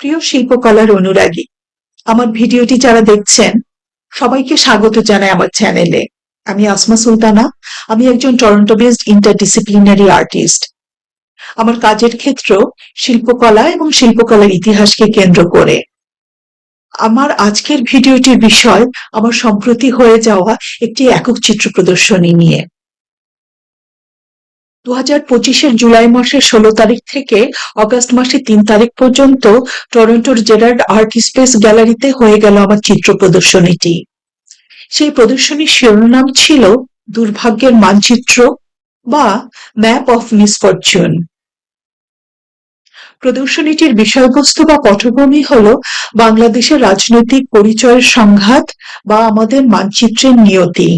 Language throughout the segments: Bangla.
প্রিয় শিল্পকলার অনুরাগী, আমার ভিডিওটি যারা দেখছেন, সবাইকে স্বাগত জানাই আমার চ্যানেলে আমি আসমা সুলতানা, আমি একজন টরন্টো বেসড ইন্টারডিসিপ্লিনারি আর্টিস্ট আমার কাজের ক্ষেত্র শিল্পকলা এবং শিল্পকলার ইতিহাসকে কেন্দ্র করে। আমার আজকের ভিডিওটির বিষয়, আমার সম্প্রতি হয়ে যাওয়া একটি একক চিত্র প্রদর্শনী নিয়ে। দু হাজার পঁচিশের জুলাই মাসের ষোলো তারিখ থেকে অগস্ট মাসের তিন তারিখ পর্যন্ত টরন্টোর জেরার্ড আর্ট স্পেস গ্যালারিতে হয়ে গেল আমার চিত্র প্রদর্শনীটি। সেই প্রদর্শনীর শিরোনাম ছিল দুর্ভাগ্যের মানচিত্র বা ম্যাপ অফ মিসফরচুন। প্রদর্শনীটির বিষয়বস্তু বা পটভূমি হল বাংলাদেশের রাজনৈতিক পরিচয়ের সংঘাত বা আমাদের মানচিত্রের নিয়তি।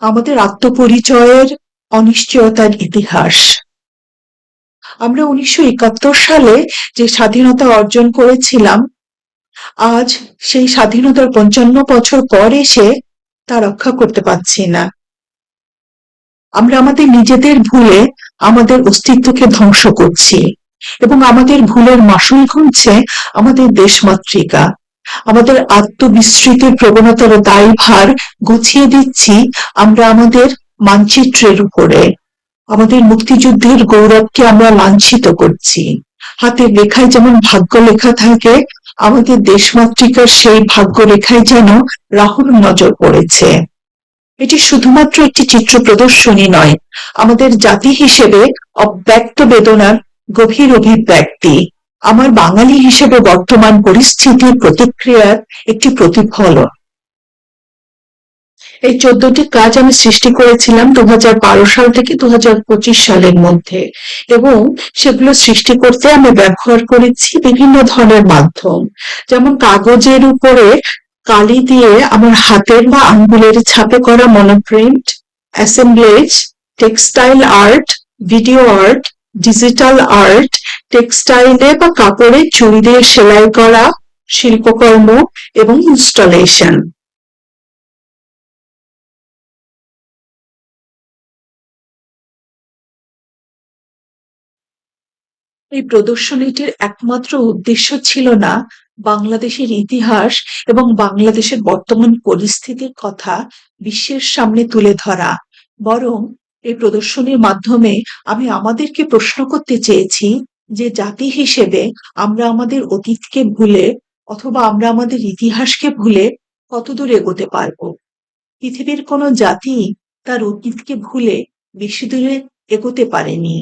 আমাদের আত্মপরিচয়ের অনিশ্চয়তার ইতিহাস। আমরা উনিশশো একাত্তর সালে যে স্বাধীনতা অর্জন করেছিলাম, আজ সেই স্বাধীনতার পঞ্চান্ন বছর পর এসে তা রক্ষা করতে পারছি না। আমরা আমাদের নিজেদের ভুলে আমাদের অস্তিত্বকে ধ্বংস করছি এবং আমাদের ভুলের মাসুল গুনছে আমাদের দেশমাতৃকা। আমাদের আত্মবিস্মৃতির প্রবণতার দায়ভার গুছিয়ে দিচ্ছি আমরা আমাদের মানচিত্রের উপরে আমাদের মুক্তিযুদ্ধের গৌরবকে আমরা লাঞ্ছিত করছি। হাতের লেখায় যেমন ভাগ্য লেখা থাকে, আমাদের দেশমাতৃকার সেই ভাগ্য রেখায় যেন রাহুল নজর পড়েছে। এটি শুধুমাত্র একটি চিত্র প্রদর্শনী নয়, আমাদের জাতি হিসেবে অব্যক্ত বেদনার গভীর অভিব্যক্তি। আমার বাঙালি হিসেবে বর্তমান পরিস্থিতির প্রতিক্রিয়ার একটি প্রতিফলন। এই চোদ্দটি কাজ আমি সৃষ্টি করেছিলাম দু হাজার বারো সাল থেকে দু হাজার পঁচিশ সালের মধ্যে। এবং সেগুলো সৃষ্টি করতে আমি ব্যবহার করেছি বিভিন্ন ধরনের মাধ্যম। যেমন কাগজের উপরে কালি দিয়ে আমার হাতের বা আঙ্গুলের ছাপে করা monoprint assemblage textile art video art digital art টেক্সটাইলে বা কাপড়ে চুড়ি দিয়ে সেলাই করা, শিল্পকর্ম এবং ইনস্টলেশন এই প্রদর্শনীটির একমাত্র উদ্দেশ্য ছিল না বাংলাদেশের ইতিহাস এবং বাংলাদেশের বর্তমান পরিস্থিতির কথা বিশ্বের সামনে তুলে ধরা। বরং এই প্রদর্শনীর মাধ্যমে আমি আমাদেরকে প্রশ্ন করতে চেয়েছি যে জাতি হিসেবে আমরা আমাদের অতীতকে ভুলে অথবা আমরা আমাদের ইতিহাসকে ভুলে কতদূর এগোতে পারব? পৃথিবীর কোনো জাতি তার অতীতকে ভুলে বেশি দূরে এগোতে পারেনি।